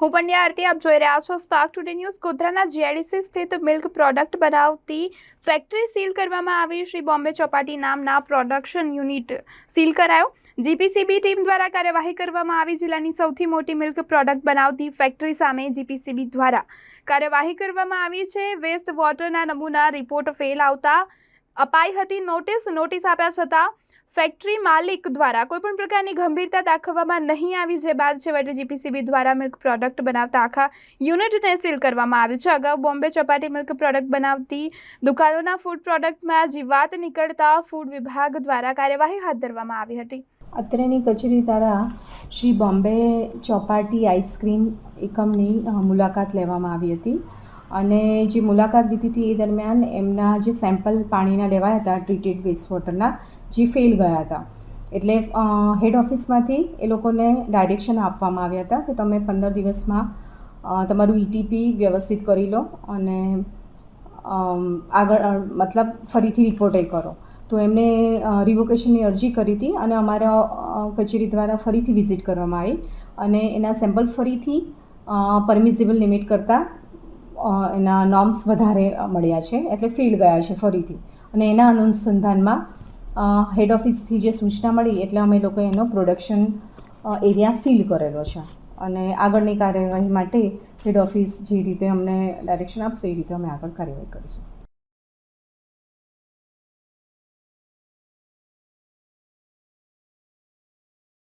હું પંડ્યા આરતી, આપ જોઈ રહ્યા છો સ્પાર્ક ટુડે ન્યૂઝ ગોધરાના જીઆઈડીસી સ્થિત મિલ્ક પ્રોડક્ટ બનાવતી ફેક્ટરી સીલ કરવામાં આવી. શ્રી બોમ્બે ચોપાટી નામના પ્રોડક્શન યુનિટ સીલ કરાયો. જીપીસીબી ટીમ દ્વારા કાર્યવાહી કરવામાં આવી. જિલ્લાની સૌથી મોટી મિલ્ક પ્રોડક્ટ બનાવતી ફેક્ટરી સામે જીપીસીબી દ્વારા કાર્યવાહી કરવામાં આવી છે. વેસ્ટ વોટરના નમૂના રિપોર્ટ ફેલ આવતા અપાઈ હતી. નોટિસ નોટિસ આપ્યા છતાં ફેક્ટરી માલિક દ્વારા કોઈપણ પ્રકારની ગંભીરતા દાખવવામાં નહીં આવી, જે બાદ છેવટે જીપીસીબી દ્વારા મિલ્ક પ્રોડક્ટ બનાવતા આખા યુનિટને સીલ કરવામાં આવ્યું છે. અગાઉ બોમ્બે ચોપાટી મિલ્ક પ્રોડક્ટ બનાવતી દુકાનોના ફૂડ પ્રોડક્ટમાં જીવાત નીકળતા ફૂડ વિભાગ દ્વારા કાર્યવાહી હાથ ધરવામાં આવી હતી. અત્રેની કચેરી દ્વારા શ્રી બોમ્બે ચોપાટી આઈસ્ક્રીમ એકમની મુલાકાત લેવામાં આવી હતી. અને જે મુલાકાત લીધી હતી એ દરમિયાન એમના જે સેમ્પલ પાણીના લેવાયા હતા ટ્રીટેડ વેસ્ટ વોટરના જે ફેલ ગયા હતા. એટલે હેડ ઓફિસમાંથી એ લોકોને ડાયરેક્શન આપવામાં આવ્યા હતા કે તમે પંદર દિવસમાં તમારું ઇટીપી વ્યવસ્થિત કરી લો અને આગળ મતલબ ફરીથી રિપોર્ટ એ કરો. તો એમને રિવોકેશનની અરજી કરી હતી અને અમારા કચેરી દ્વારા ફરીથી વિઝિટ કરવામાં આવી અને એના સેમ્પલ ફરીથી પરમિઝિબલ લિમિટ કરતાં એના નોર્મ્સ વધારે મળ્યા છે. એટલે ફેલ ગયા છે ફરીથી. અને એના અનુસંધાનમાં હેડ ઓફિસથી જે સૂચના મળી, એટલે અમે લોકોએ એનો પ્રોડક્શન એરિયા સીલ કરેલો છે. અને આગળની કાર્યવાહી માટે હેડ ઓફિસ જે રીતે અમને ડાયરેક્શન આપશે, એ રીતે અમે આગળ કાર્યવાહી કરીશું.